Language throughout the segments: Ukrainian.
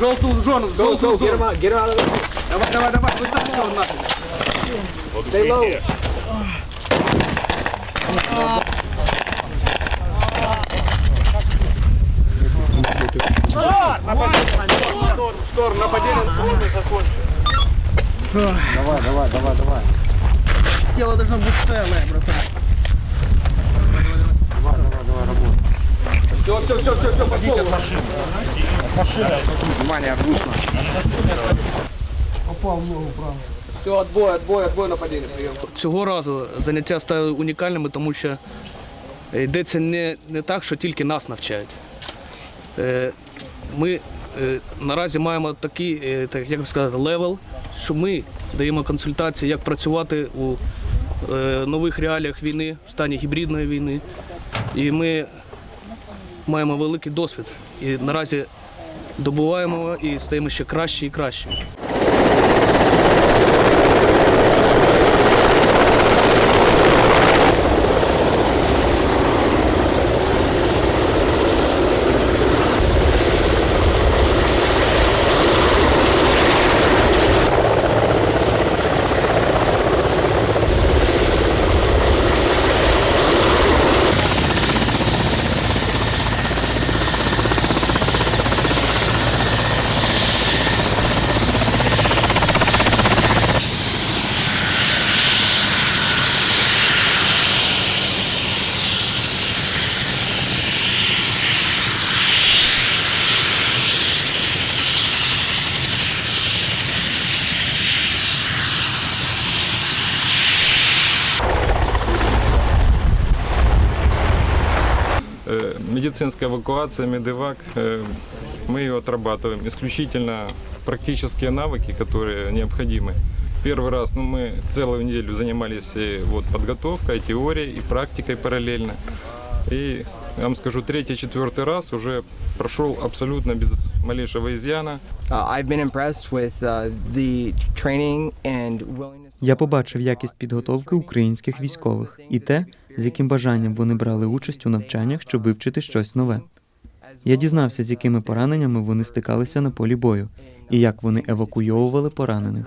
Желтую зону, Go, желтую go, get him зону. out, get him out of the. Давай, давай, давай, будь там нахуй. Stay low. В сторону, нападение на цивильный заход. Тело должно быть целое, братан. Все, все, все, все, все, пошел. Попал в ногу, правда. Все, отбой, отбой, отбой нападіння. Прийом. Цього разу заняття стали унікальними, тому що йдеться не, не так, що тільки нас навчають. Е, Ми е, наразі маємо такий, е, так, як би сказати, левел, що ми даємо консультації, як працювати у е, нових реаліях війни, в стані гібридної війни. І ми маємо великий досвід. І наразі добуваємо і стаємо ще краще і краще. медицинская эвакуация, медевак, э, мы ее отрабатываем. Исключительно практические навыки, которые необходимы. Первый раз ну, мы целую неделю занимались э, вот, подготовкой, теорией и практикой параллельно. И я вам скажу, третий, четвертый раз уже прошел абсолютно без малейшего изъяна. Uh, uh. Я побачив якість підготовки українських військових і те, з яким бажанням вони брали участь у навчаннях, щоб вивчити щось нове. Я дізнався, з якими пораненнями вони стикалися на полі бою, і як вони евакуйовували поранених.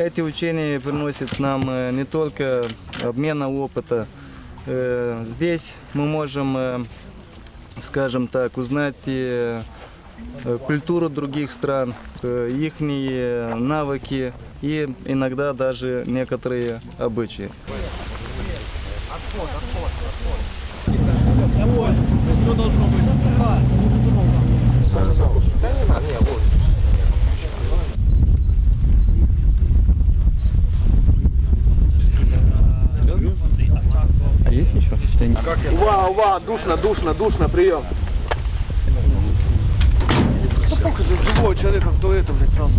Эти учения приносят нам э, не только обмена опыта. Э, Здесь мы можем, э, скажем так, узнать культуру других стран, их навыки и иногда даже некоторые обычаи. Ува, ува, душно, душно, душно, прием. Ну, похуй, тут живого человека, кто это, блядь, сразу.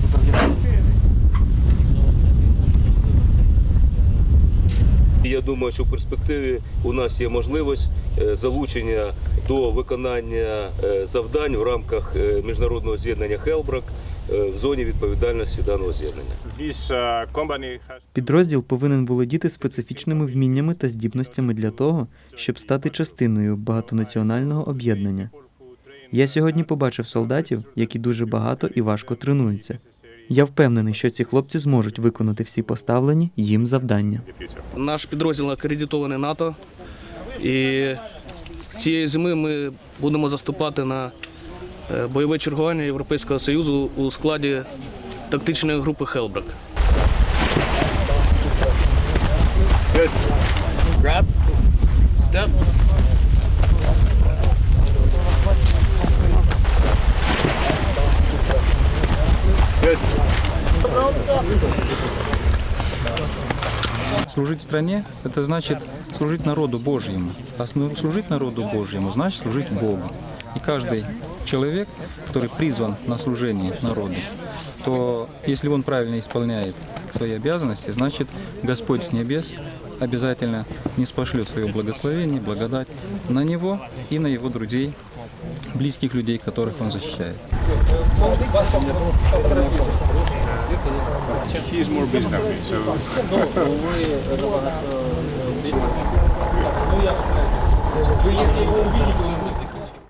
І Я думаю, що в перспективі у нас є можливість е, залучення до виконання е, завдань в рамках е, міжнародного з'єднання Хелбрак в зоні відповідальності даного з'єднання. uh, Підрозділ повинен володіти специфічними вміннями та здібностями для того, щоб стати частиною багатонаціонального об'єднання. Я сьогодні побачив солдатів, які дуже багато і важко тренуються. Я впевнений, що ці хлопці зможуть виконати всі поставлені їм завдання. Наш підрозділ акредитований НАТО. І цієї зими ми будемо заступати на е, бойове чергування Європейського Союзу у складі тактичної групи Хелбрак. Grab. Step. Служить стране, это значит служить народу Божьему. А служить народу Божьему значит служить Богу. И каждый человек, который призван на служение народу, то если он правильно исполняет свои обязанности, значит Господь с небес обязательно не спошлет свое благословение, благодать на него и на его друзей, близких людей, которых он защищает. He's more busy than me, so Вы, если его увидите,